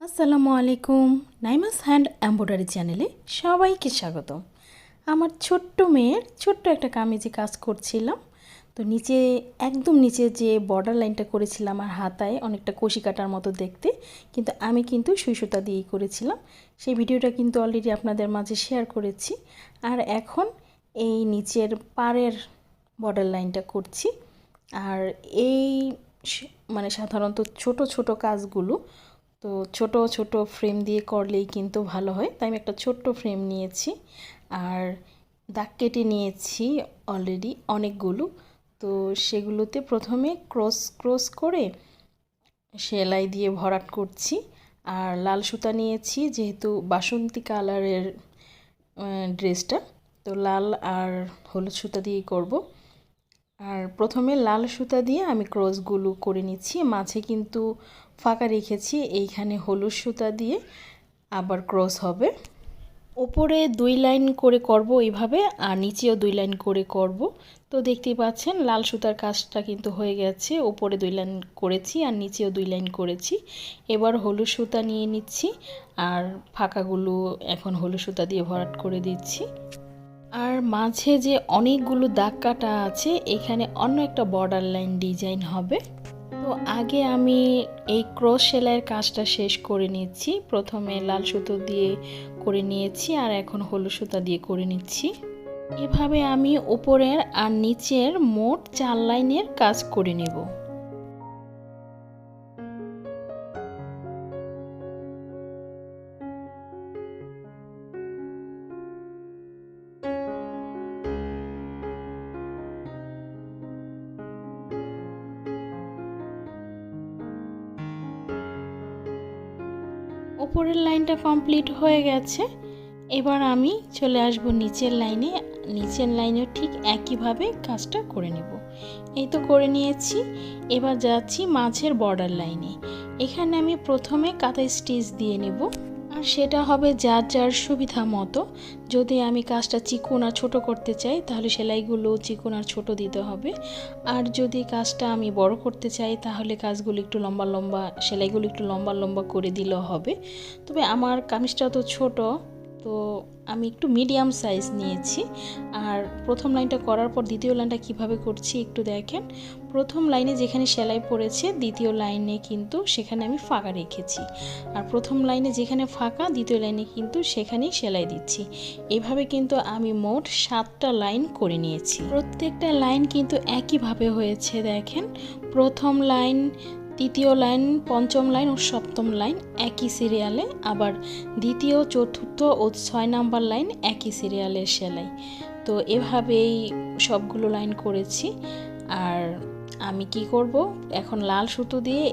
আসসালামু আলাইকুম। নাইমাস hand embroidery চ্যানেলে সবাইকে স্বাগত আমার ছোট্ট মেয়ের ছোট্ট একটা কামিজে কাজ করছিলাম। তো নিচে, একদম নিচে যে বর্ডার লাইনটা করেছিলাম আর হাতায় অনেকটা কষি কাটার মতো দেখতে, কিন্তু আমি কিন্তু সুই সুতা দিয়েই করেছিলাম। সেই ভিডিওটা কিন্তু অলরেডি আপনাদের মাঝে শেয়ার করেছি। আর এখন এই নিচের পাড়ের বর্ডার লাইনটা করছি। আর এই মানে সাধারণত ছোট ছোট কাজগুলো তো ছোট ছোট ফ্রেম দিয়ে করলেই কিন্তু ভালো হয়। তাই আমি একটা ছোট্ট ফ্রেম নিয়েছি আর দাগ কেটে নিয়েছি অলরেডি অনেকগুলো। তো সেগুলোতে প্রথমে ক্রস ক্রস করে সেলাই দিয়ে ভরাট করছি। আর লাল সুতা নিয়েছি যেহেতু বাসন্তী কালারের ড্রেসটা তো লাল আর হলুদ সুতা দিয়েই করব। আর প্রথমে লাল সুতা দিয়ে আমি ক্রসগুলো করে নিচ্ছি। মাঝে কিন্তু ফাঁকা রেখেছি, এইখানে হলুদ সুতা দিয়ে আবার ক্রস হবে। ওপরে দুই লাইন করে করব এইভাবে, আর নিচেও দুই লাইন করে করব। তো দেখতেই পাচ্ছেন, লাল সুতার কাজটা কিন্তু হয়ে গেছে। ওপরে দুই লাইন করেছি আর নিচেও দুই লাইন করেছি। এবার হলুদ সুতা নিয়ে নিচ্ছি, আর ফাঁকাগুলো এখন হলুদ সুতা দিয়ে ভরাট করে দিচ্ছি। আর মাঝে যে অনেকগুলো দাগ কাটা আছে, এখানে অন্য একটা বর্ডার লাইন ডিজাইন হবে। তো আগে আমি এই ক্রস সেলাইয়ের কাজটা শেষ করে নিচ্ছি। প্রথমে লাল সুতো দিয়ে করে নিয়েছি আর এখন হলুদ সুতা দিয়ে করে নিচ্ছি। এভাবে আমি উপরের আর নিচের মোট চার লাইনের কাজ করে নেব। ওপরের লাইনটা কমপ্লিট হয়ে গেছে। এবার আমি চলে আসব নিচের লাইনে। নিচের লাইনেও ঠিক একইভাবে কাজটা করে নেব। এই তো করে নিয়েছি। এবার যাচ্ছি মাছের বর্ডার লাইনে। এখানে আমি প্রথমে কাঁথা স্টিচ দিয়ে নেব। আর সেটা হবে যার যার সুবিধা মতো। যদি আমি কাজটা চিকন আর ছোটো করতে চাই, তাহলে সেলাইগুলো চিকন আর ছোটো দিতে হবে। আর যদি কাজটা আমি বড় করতে চাই, তাহলে কাজগুলো একটু লম্বা লম্বা, সেলাইগুলো একটু লম্বা লম্বা করে দিলেও হবে। তবে আমার কামিজটা তো ছোট তো আমি একটু মিডিয়াম সাইজ নিয়েছি। আর প্রথম লাইনটা করার পর দ্বিতীয় লাইনটা কীভাবে করছি একটু দেখেন। প্রথম লাইনে যেখানে সেলাই পড়েছে, দ্বিতীয় লাইনে কিন্তু সেখানে আমি ফাঁকা রেখেছি। আর প্রথম লাইনে যেখানে ফাঁকা, দ্বিতীয় লাইনে কিন্তু সেখানেই সেলাই দিচ্ছি। এভাবে কিন্তু আমি মোট সাতটা লাইন করে নিয়েছি। প্রত্যেকটা লাইন কিন্তু একইভাবে হয়েছে, দেখেন। প্রথম লাইন তৃতীয় লাইন, পঞ্চম লাইন ও সপ্তম লাইন একই সিরিয়ালে আবার দ্বিতীয়, চতুর্থ ও ছয় নাম্বার লাইন একই সিরিয়ালের সেলাই। তো এভাবেই সবগুলো লাইন করেছি। আর আমি কি করব? এখন লাল সুতো দিয়ে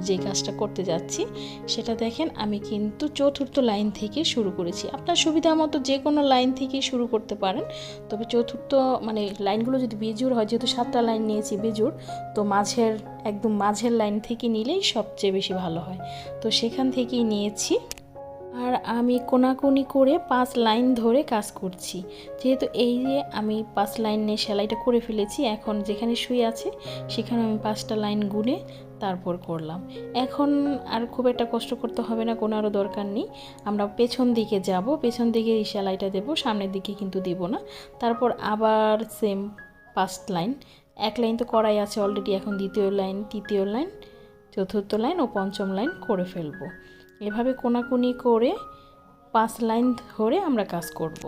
যে কাজটা করতে যাচ্ছি, সেটা দেখেন আমি কিন্তু চতুর্থ লাইন থেকে শুরু করেছি। আপনার সুবিধা মতো যে কোনো লাইন থেকে শুরু করতে পারেন। তবে চতুর্থ মানে লাইনগুলো যদি বেজুর হয়, যেহেতু সাতটা লাইন নিয়েছি বেজুর তো মাঝের, একদম মাঝের লাইন থেকে নিলেই সবচেয়ে বেশি ভালো হয়। তো সেখান থেকেই নিয়েছি। আর আমি কোনাকুনি করে পাঁচ লাইন ধরে কাজ করছি। যেহেতু এই যে আমি পাঁচ লাইনে সেলাইটা করে ফেলেছি, এখন যেখানে শুয়ে আছে, সেখানে আমি পাঁচটা লাইন গুনে তারপর করলাম। এখন আর খুব একটা কষ্ট করতে হবে না, কোনো আরও দরকার নেই। আমরা পেছন দিকে যাব, পেছন দিকে এই সেলাইটা দেবো, সামনের দিকে কিন্তু দিব না। তারপর আবার সেম পাঁচ লাইন এক লাইন তো করাই আছে অলরেডি এখন দ্বিতীয় লাইন তৃতীয় লাইন চতুর্থ লাইন ও পঞ্চম লাইন করে ফেলব। এভাবে কোনাকুনি করে পাঁচ লাইন ধরে আমরা কাজ করব।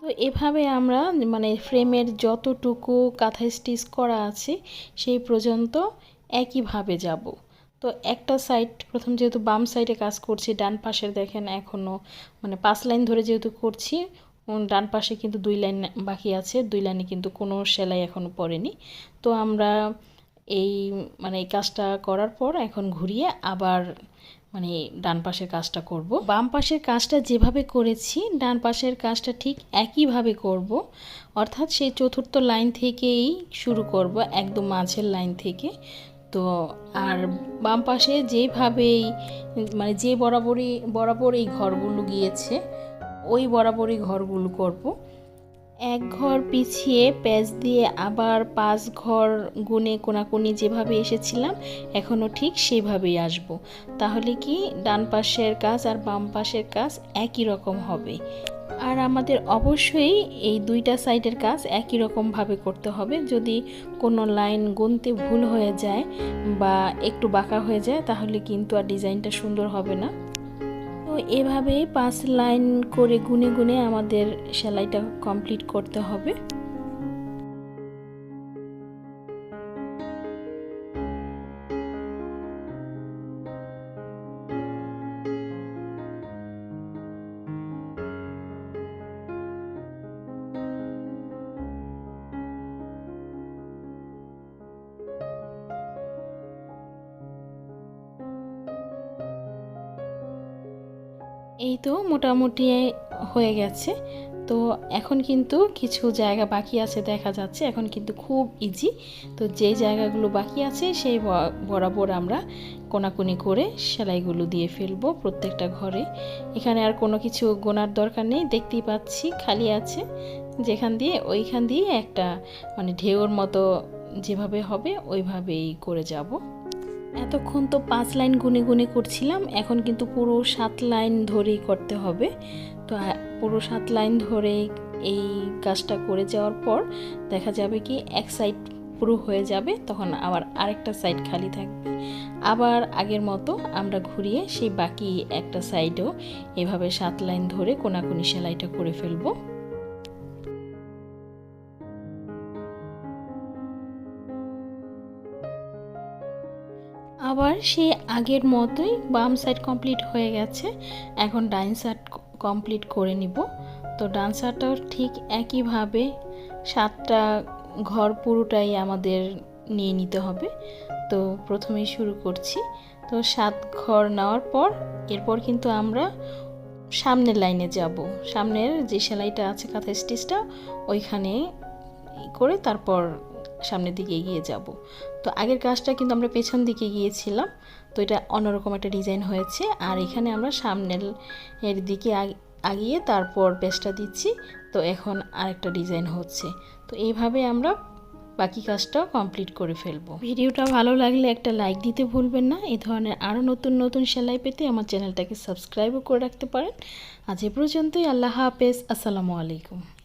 তো এভাবে আমরা মানে ফ্রেমের যতটুকু কাঁথা স্টিচ করা আছে, সেই পর্যন্ত একইভাবে যাব। তো একটা সাইড প্রথম যেহেতু বাম সাইডে কাজ করছি, ডান পাশের দেখেন এখনও মানে পাঁচ লাইন ধরে যেহেতু করছি ডান পাশে কিন্তু দুই লাইন বাকি আছে, দুই লাইনে কিন্তু কোনো সেলাই এখনও পড়েনি। তো আমরা এই মানে এই কাজটা করার পর এখন ঘুরিয়ে আবার মানে ডান পাশের কাজটা করব। বাম পাশের কাজটা যেভাবে করেছি, ডান পাশের কাজটা ঠিক একইভাবে করব। অর্থাৎ সেই চতুর্থ লাইন থেকেই শুরু করব, একদম মাঝের লাইন থেকে। তো আর বাম পাশে যেভাবেই মানে যে বরাবরই, বরাবর এই ঘরগুলো গিয়েছে, ওই বরাবরই ঘরগুলো করব এক ঘর পিছিয়ে প্যাচ দিয়ে আবার পাঁচ ঘর গুনে কোনাকুনি যেভাবে এসেছিলাম, এখনও ঠিক সেইভাবেই আসব। তাহলে কি ডান পাশের কাজ আর বাম পাশের কাজ একই রকম হবে আর আমাদের অবশ্যই এই দুইটা সাইডের কাজ একই রকমভাবে করতে হবে। যদি কোনো লাইন গুনতে ভুল হয়ে যায় বা একটু বাঁকা হয়ে যায়, তাহলে কিন্তু আর ডিজাইনটা সুন্দর হবে না। তো এভাবে পাঁচ লাইন করে গুনে গুনে আমাদের সেলাইটা কমপ্লিট করতে হবে। এই তো মোটামুটি হয়ে গেছে। তো এখন কিন্তু কিছু জায়গা বাকি আছে দেখা যাচ্ছে। এখন কিন্তু খুব ইজি তো যে জায়গাগুলো বাকি আছে, সেই বরাবর আমরা কোনাকুনি করে সেলাইগুলো দিয়ে ফেলব প্রত্যেকটা ঘরে। এখানে আর কোনো কিছু গোনার দরকার নেই। দেখতেই পাচ্ছি খালি আছে। যেখান দিয়ে ওইখান দিয়ে একটা মানে ঢেউর মতো যেভাবে হবে, ওইভাবেই করে যাব। এতক্ষণ তো পাঁচ লাইন গুনে গুনে করছিলাম, এখন কিন্তু পুরো সাত লাইন ধরেই করতে হবে। তো পুরো সাত লাইন ধরে এই কাজটা করে যাওয়ার পর দেখা যাবে কি এক সাইড পুরো হয়ে যাবে, তখন আবার আরেকটা সাইড খালি থাকবে। আবার আগের মতো আমরা ঘুরিয়ে সেই বাকি একটা সাইডও এভাবে সাত লাইন ধরে কোনাকুনি সেলাইটা করে ফেলব। আবার সে আগের মতোই বাম সাইড কমপ্লিট হয়ে গেছে। এখন ডাইন সাইড কমপ্লিট করে নিব। তো ডান সাইডটাও ঠিক একইভাবে সাতটা ঘর পুরোটাই আমাদের নিয়ে নিতে হবে। তো প্রথমেই শুরু করছি। তো সাত ঘর নেওয়ার পর এরপর কিন্তু আমরা সামনের লাইনে যাব। সামনের যে সেলাইটা আছে কাঁথা স্টিচটা ওইখানে করে তারপর সামনের দিকে এগিয়ে যাব। তো আগের কাজটা কিন্তু আমরা পেছন দিকে গিয়েছিলাম। তো এটা অন্যরকম একটা ডিজাইন হয়েছে। আর এখানে আমরা সামনের এর দিকে আগিয়ে তারপর পেস্টটা দিচ্ছি। তো এখন আরেকটা ডিজাইন হচ্ছে। তো এইভাবে আমরা বাকি কাজটাও কমপ্লিট করে ফেলব। ভিডিওটা ভালো লাগলে একটা লাইক দিতে ভুলবেন না। এই ধরনের আরও নতুন নতুন সেলাই পেতে আমার চ্যানেলটাকে সাবস্ক্রাইবও করে রাখতে পারেন। আজ এ পর্যন্তই। আল্লাহ হাফেজ। আসসালামু আলাইকুম।